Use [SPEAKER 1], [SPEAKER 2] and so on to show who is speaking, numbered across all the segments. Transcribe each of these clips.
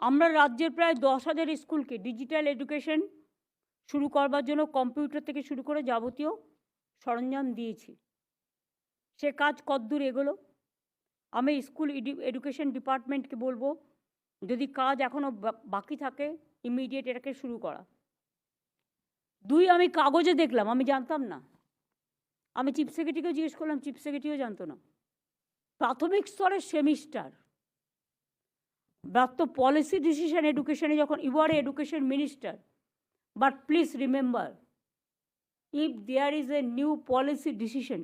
[SPEAKER 1] আমরা রাজ্যের প্রায় দশ হাজার স্কুলকে ডিজিটাল এডুকেশন শুরু করবার জন্য কম্পিউটার থেকে শুরু করে যাবতীয় সরঞ্জাম দিয়েছি। সে কাজ কদ্দূর এগোলো। আমি স্কুল এডুকেশন ডিপার্টমেন্টকে বলব, যদি কাজ এখনও বাকি থাকে, ইমিডিয়েট এটাকে শুরু করা। দুই, আমি কাগজে দেখলাম, আমি জানতাম না। আমি চিফ সেক্রেটারিকেও জিজ্ঞেস করলাম, চিফ সেক্রেটারিও জানতো না। প্রাথমিক স্তরের সেমিস্টার ব্যাপ্ত পলিসি ডিসিশন এডুকেশনে যখন you are education minister but please remember if there is a new policy decision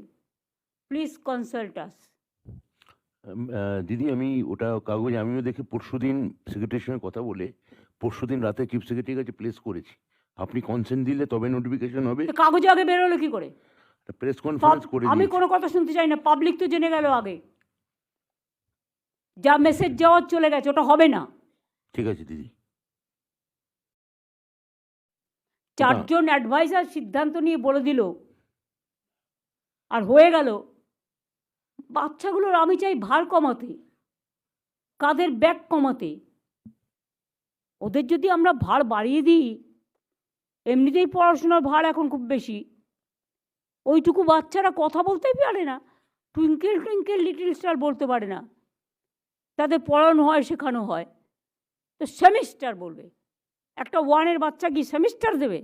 [SPEAKER 1] please consult us
[SPEAKER 2] দিদি আমি ওটা কাগজ আমিও দেখে পরশুদিন সেক্রেটারির সঙ্গে কথা বলে পরশুদিন রাতে চিফ সেক্রেটারির কাছে প্লেস করেছি। আপনি কনসেন্ট দিলে তবে নোটিফিকেশন হবে।
[SPEAKER 1] কাগজে আগে বেরোলো কি করে?
[SPEAKER 2] প্রেস কনফারেন্স করে
[SPEAKER 1] আমি কোনো কথা শুনতে চাই না পাবলিক তো জেনে গেল আগে। যা মেসেজ যাওয়ার চলে গেছে ওটা হবে না।
[SPEAKER 2] ঠিক আছে দিদি।
[SPEAKER 1] চারজন অ্যাডভাইজার সিদ্ধান্ত নিয়ে বলে দিল। আর হয়ে গেল বাচ্চাগুলোর আমি চাই ভার কমাতে কাদের ব্যাগ কমাতে। ওদের যদি আমরা ভার বাড়িয়ে দিই এমনিতেই পড়াশোনার ভার এখন খুব বেশি। ওইটুকু বাচ্চারা কথা বলতেই পারে না টুইঙ্কেল টুইঙ্কেল লিটিল স্টার বলতে পারে না। তাদের পড়ানো হয় শেখানো হয়। তো সেমিস্টার বলবে একটা ওয়ানের বাচ্চা কি সেমিস্টার দেবে?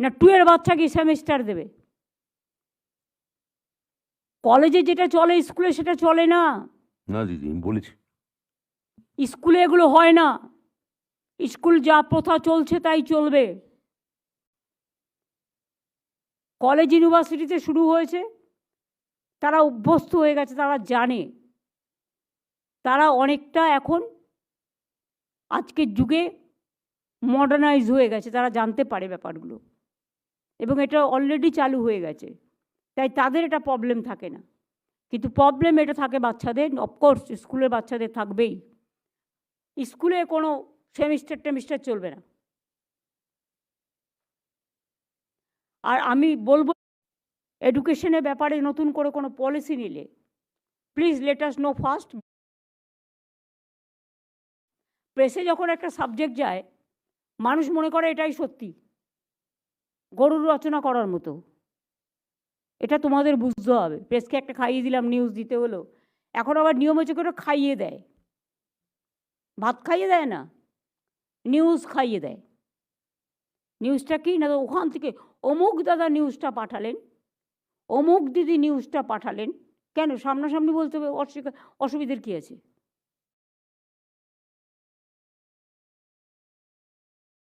[SPEAKER 1] না টু এর বাচ্চা কি সেমিস্টার দেবে? কলেজে যেটা চলে স্কুলে সেটা চলে না।
[SPEAKER 2] না দিদি আমি বলেছি।
[SPEAKER 1] স্কুলে এগুলো হয় না। স্কুল যা প্রথা চলছে তাই চলবে। কলেজ ইউনিভার্সিটিতে শুরু হয়েছে তারা অভ্যস্ত হয়ে গেছে তারা জানে। তারা অনেকটা এখন আজকের যুগে মডার্নাইজ হয়ে গেছে, তারা জানতে পারে ব্যাপারগুলো। এবং এটা অলরেডি চালু হয়ে গেছে। তাই তাদের এটা প্রবলেম থাকে না। কিন্তু প্রবলেম এটা থাকে বাচ্চাদের অফকোর্স স্কুলের বাচ্চাদের থাকবেই। স্কুলে কোনো সেমিস্টার টেমিস্টার চলবে না। আর আমি বলব এডুকেশনের ব্যাপারে নতুন করে কোনো পলিসি নিলে please let us know first প্রেসে যখন একটা সাবজেক্ট যায়, মানুষ মনে করে এটাই সত্যি। গরুর রচনা করার মতো। এটা তোমাদের বুঝতে হবে। প্রেসকে একটা খাইয়ে দিলাম নিউজ দিতে হলো। এখন আবার নিয়ম হচ্ছে করে খাইয়ে দেয়। ভাত খাইয়ে দেয় না নিউজ খাইয়ে দেয়। নিউজটা কি না, ওখান থেকে অমুক দাদা নিউজটা পাঠালেন, অমুক দিদি নিউজটা পাঠালেন। কেন? সামনাসামনি বলতে হবে অসুবিধা অসুবিধের কী আছে?